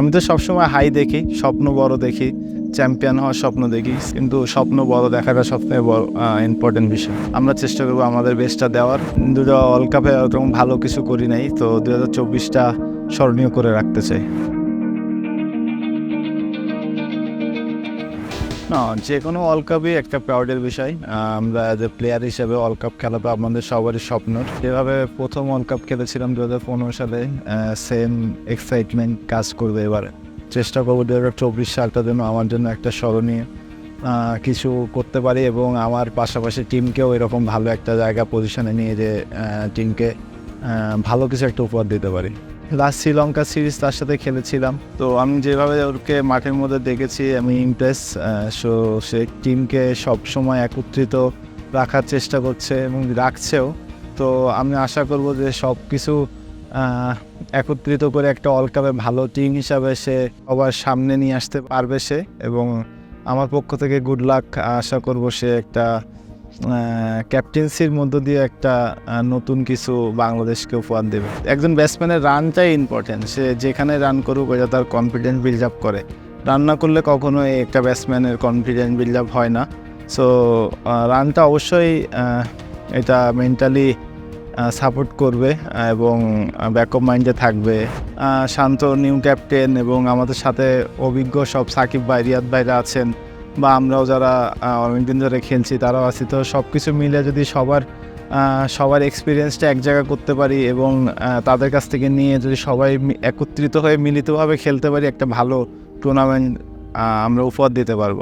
আমি তো সবসময় হাই দেখি, স্বপ্ন বড় দেখি, চ্যাম্পিয়ন হওয়ার স্বপ্ন দেখি, কিন্তু স্বপ্ন বড় দেখাটা সবথেকে বড় ইম্পর্টেন্ট বিষয়। আমরা চেষ্টা করব আমাদের বেস্টটা দেওয়ার। দুটো ওয়ার্ল্ড কাপে ওরকম ভালো কিছু করি নাই, তো দু হাজার চব্বিশটা স্মরণীয় করে রাখতে চাই। না যে কোনো ওয়ার্ল্ড কাপই একটা প্রাউডের বিষয়। আমরা অ্যাজ এ প্লেয়ার হিসেবে ওয়ার্ল্ড কাপ খেলাটা আমাদের সবারই স্বপ্ন। যেভাবে প্রথম ওয়ার্ল্ড কাপ খেলেছিলাম দু হাজার পনেরো সালে সেম এক্সাইটমেন্ট কাজ করবে এবারে। চেষ্টা করব দু হাজার চব্বিশ সালটা যেন আমার জন্য একটা স্মরণীয় কিছু করতে পারি এবং আমার পাশাপাশি টিমকেও এরকম ভালো একটা জায়গা পজিশনে নিয়ে যে টিমকে ভালো কিছু একটা উপহার দিতে পারি। লাস্ট শ্রীলঙ্কা সিরিজ তার সাথে খেলেছিলাম। তো আমি যেভাবে ওকে মাঠের মধ্যে দেখেছি, আমি ইমপ্রেস সো সে টিমকে সবসময় একত্রিত রাখার চেষ্টা করছে এবং রাখছেও। তো আমি আশা করব যে সব কিছু একত্রিত করে একটা ওয়ার্ল্ড কাপে ভালো টিম হিসাবে সে সবার সামনে নিয়ে আসতে পারবে সে এবং আমার পক্ষ থেকে গুড লাক আশা করব সে একটা ক্যাপ্টেন্সির মধ্য দিয়ে একটা নতুন কিছু বাংলাদেশকে উপহার দেবে। একজন ব্যাটসম্যানের রানটাই ইম্পর্টেন্ট সে যেখানে রান করুক ওটা তার কনফিডেন্স বিল্ড আপ করে। রান না করলে কখনোই একটা ব্যাটসম্যানের কনফিডেন্স বিল্ড আপ হয় না। সো রানটা অবশ্যই এটা মেন্টালি সাপোর্ট করবে এবং ব্যাকআপ মাইন্ডে থাকবে। শান্ত নিউ ক্যাপ্টেন এবং আমাদের সাথে অভিজ্ঞ সব সাকিব ভাই, রিয়াদ ভাইরা আছেন। বা আমরাও যারা অনেক অনেকদিন ধরে খেলছি তারাও আছি। তো সব কিছু মিলে যদি সবার সবার এক্সপিরিয়েন্সটা এক জায়গা করতে পারি এবং তাদের কাছ থেকে নিয়ে যদি সবাই একত্রিত হয়ে মিলিতভাবে খেলতে পারি, একটা ভালো টুর্নামেন্ট আমরা উপহার দিতে পারব।